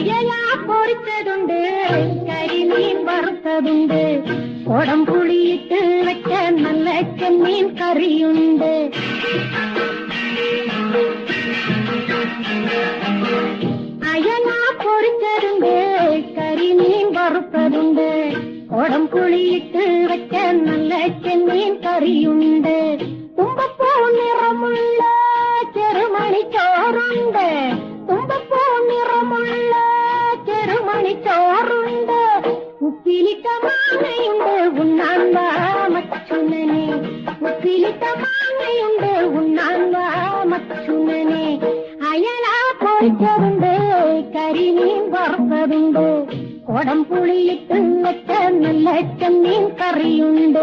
அயலா பொறித்ததுண்டு கரிமீன் வறுத்ததுண்டு குடம் புளியிட்டு வைக்க நல்ல செம்மீன் கறியுண்டு அயலா பொறித்ததுண்டு கரிமீன் வறுப்பதுண்டு குடம் புளியிட்டு வைக்க நல்ல செம்மீன் கறியுண்டு கும்பப்பூ நிறமுள்ள ചെറുമണിച്ചോറുണ്ട് ഉപ്പിലിട്ട മാങ്ങയുണ്ട് ഉണ്ണാൻ വാ മച്ചുനനെ ഉപ്പിലിട്ട മാങ്ങയുണ്ട് ഉണ്ണാൻ വാ മച്ചുനനെ അയല പൊളിച്ചതുണ്ട് കരിമീൻ വറുത്തതുണ്ട് കുടം പുളിയിട്ട് വെച്ച നല്ല കറിയുണ്ട്